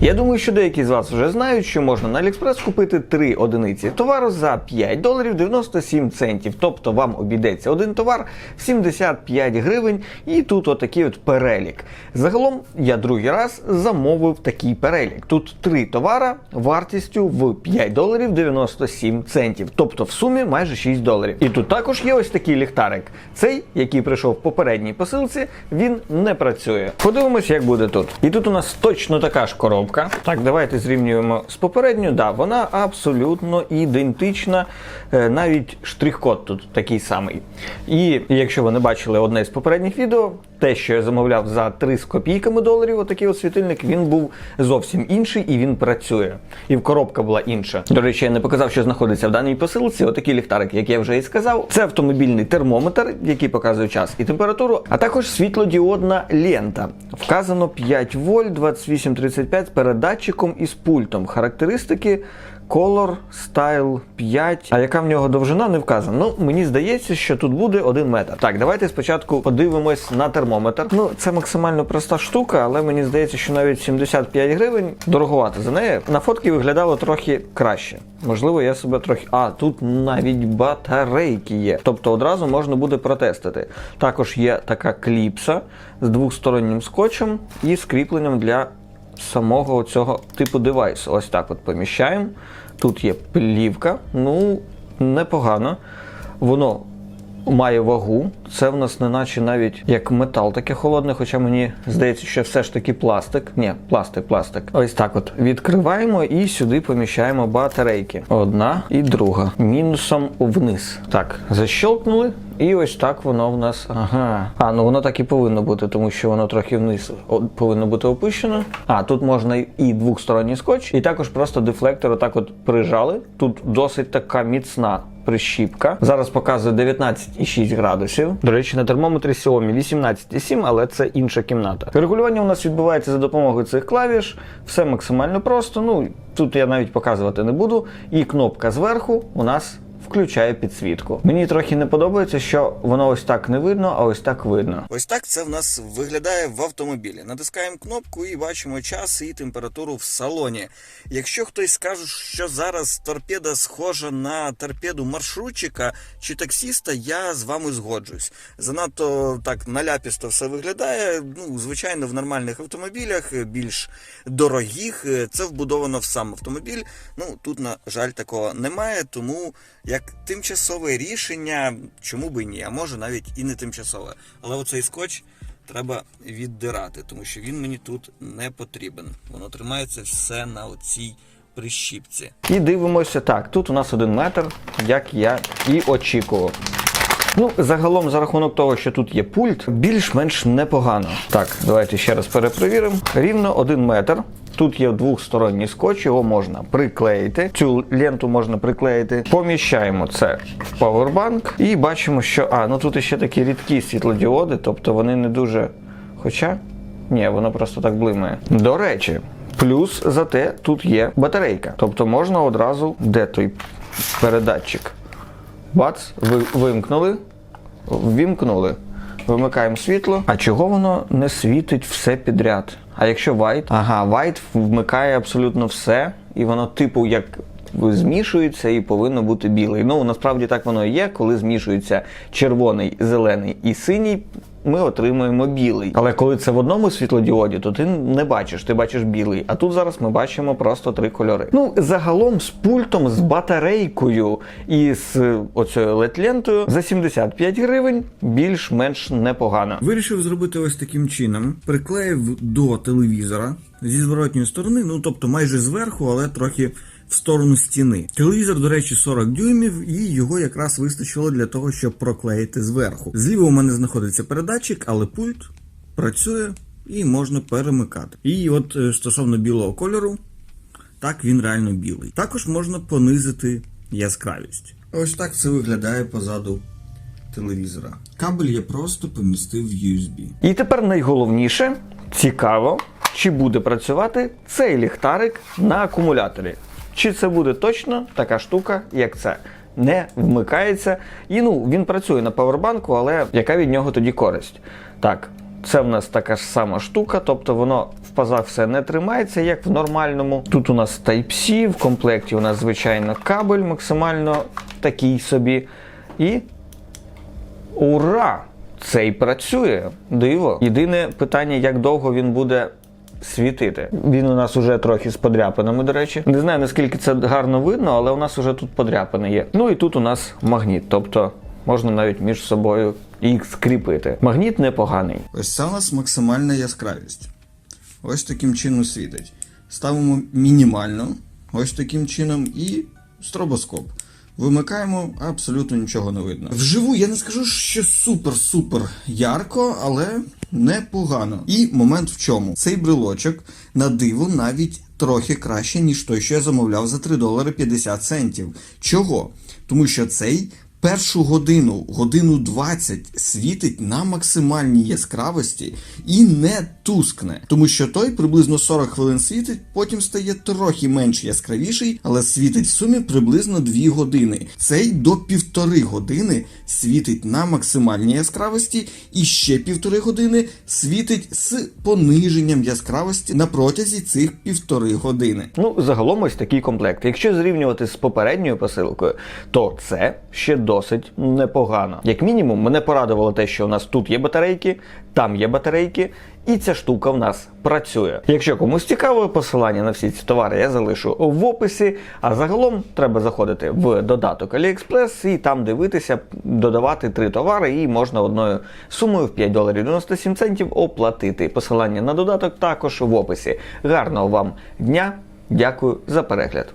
Я думаю, що деякі з вас вже знають, що можна на AliExpress купити 3 одиниці товару за 5 доларів 97 центів. Тобто вам обійдеться один товар в 75 гривень, і тут отакий от перелік. Загалом я другий раз замовив такий перелік. Тут три товара вартістю в 5 доларів 97 центів. Тобто в сумі майже 6 доларів. І тут також є ось такий ліхтарик. Цей, який прийшов в попередній посилці, він не працює. Подивимось, як буде тут. І тут у нас точно така ж коробка. Так, давайте зрівнюємо з попередньою. Да, вона абсолютно ідентична. Е, Навіть штрих-код тут такий самий. І якщо ви не бачили одне з попередніх відео, те, що я замовляв за 3 з копійками доларів, отакий от світильник, він був зовсім інший і він працює. І в коробка була інша. До речі, я не показав, що знаходиться в даній посилці. Отакий ліхтарик, як я вже і сказав. Це автомобільний термометр, який показує час і температуру, а також світлодіодна лента. Вказано 5 вольт 2835 з передатчиком і з пультом. Характеристики. Color Style 5. А яка в нього довжина не вказана. Ну, мені здається, що тут буде 1 метр. Так, давайте спочатку подивимось на термометр. Ну, це максимально проста штука, але мені здається, що навіть 75 гривень дороговато за неї. На фотки виглядало трохи краще. Можливо, я себе трохи. А, тут навіть батарейки є. Тобто одразу можна буде протестити. Також є така кліпса з двостороннім скотчем і скріпленням для самого цього типу девайсу. Ось так от поміщаємо. Тут є плівка, ну непогано. Воно має вагу. Це в нас не наче навіть як метал таке холодне, хоча мені здається, що все ж таки пластик. Ні, пластик, пластик. Ось так от відкриваємо і сюди поміщаємо батарейки. Одна і друга. Мінусом вниз. Так, защелкнули. І ось так воно в нас. Ага. А, ну воно так і повинно бути, тому що воно трохи вниз повинно бути опущено. А, тут можна і двохсторонній скотч, і також просто дефлектор отак от прижали. Тут досить така міцна прищіпка. Зараз показує 19,6 градусів. До речі, на термометрі Xiaomi 18,7, але це інша кімната. Регулювання у нас відбувається за допомогою цих клавіш. Все максимально просто. Ну тут я навіть показувати не буду. І кнопка зверху у нас включає підсвітку. Мені трохи не подобається, що воно ось так не видно, а ось так видно. Ось так це в нас виглядає в автомобілі. Натискаємо кнопку і бачимо час і температуру в салоні. Якщо хтось скаже, що зараз торпеда схожа на торпеду маршрутчика чи таксіста, я з вами згоджусь. Занадто так наляпісто все виглядає. Ну, звичайно, в нормальних автомобілях, е, більш дорогих, е, це вбудовано в сам автомобіль. Ну тут, на жаль, такого немає, тому як тимчасове рішення, чому би ні, а може навіть і не тимчасове. Але оцей скотч треба віддирати, тому що він мені тут не потрібен. Воно тримається все на оцій прищіпці. І дивимося так. Тут у нас один метр, як я і очікував. Ну, загалом, за рахунок того, що тут є пульт, більш-менш непогано. Так, давайте ще раз перепровіримо. Рівно один метр. Тут є двохсторонній скотч, його можна приклеїти. Цю ленту можна приклеїти. Поміщаємо це в павербанк і бачимо, що а, ну тут ще такі рідкі світлодіоди, тобто вони не дуже. Хоча ні, воно просто так блимає. До речі, плюс зате тут є батарейка. Тобто можна одразу, де той передатчик? Бац, ви, вимкнули, ввімкнули. Вимикаємо світло. А чого воно не світить все підряд? А якщо white? Ага, white вмикає абсолютно все, і воно, типу, як змішується і повинно бути білий. Ну, насправді так воно і є, коли змішується червоний, зелений і синій. Ми отримуємо білий. Але коли це в одному світлодіоді, то ти не бачиш, ти бачиш білий. А тут зараз ми бачимо просто три кольори. Ну, загалом з пультом, з батарейкою і з е, оцею LED-лентою за 75 гривень більш-менш непогано. Вирішив зробити ось таким чином. Приклеїв до телевізора зі зворотньої сторони, ну тобто майже зверху, але трохи в сторону стіни. Телевізор, до речі, 40 дюймів, і його якраз вистачило для того, щоб проклеїти зверху. Зліва у мене знаходиться передатчик, але пульт працює і можна перемикати. І от е, стосовно білого кольору, так він реально білий. Також можна понизити яскравість. Ось так це виглядає позаду телевізора. Кабель я просто помістив в USB. І тепер найголовніше цікаво, чи буде працювати цей ліхтарик на акумуляторі. Чи це буде точно така штука, як це? Не вмикається. І ну, він працює на павербанку, але яка від нього тоді користь? Так, Це в нас така ж сама штука, тобто воно в пазах все не тримається, як в нормальному. Тут у нас Type-C, в комплекті у нас, звичайно, кабель максимально такий собі. І ура! Цей працює. Диво. Єдине питання, як довго він буде світити. Він у нас уже трохи з подряпинами, до речі. Не знаю наскільки це гарно видно, але у нас уже тут подряпини є. Ну і тут у нас магніт, тобто можна навіть між собою їх скріпити. Магніт непоганий. Ось це у нас максимальна яскравість. Ось таким чином світить. Ставимо мінімально, ось таким чином, і стробоскоп. Вимикаємо, абсолютно нічого не видно. Вживу я не скажу, що супер-супер ярко, але непогано. І момент в чому? Цей брелочок на диво навіть трохи краще, ніж той, що я замовляв за 3 долари 50 центів. Чого? Тому що цей першу годину, годину 20 світить на максимальній яскравості і не тускне. Тому що той приблизно 40 хвилин світить, потім стає трохи менш яскравіший, але світить в сумі приблизно 2 години. Цей до півтори години світить на максимальній яскравості, і ще півтори години світить з пониженням яскравості на протязі цих півтори години. Ну, загалом ось такий комплект. Якщо зрівнювати з попередньою посилкою, то це ще досить непогано. Як мінімум, мене порадувало те, що у нас тут є батарейки, там є батарейки, і ця штука в нас працює. Якщо комусь цікаво, посилання на всі ці товари я залишу в описі. А загалом треба заходити в додаток AliExpress і там дивитися, додавати три товари, і можна одною сумою в 5 доларів 97 центів оплатити. Посилання на додаток також в описі. Гарного вам дня! Дякую за перегляд.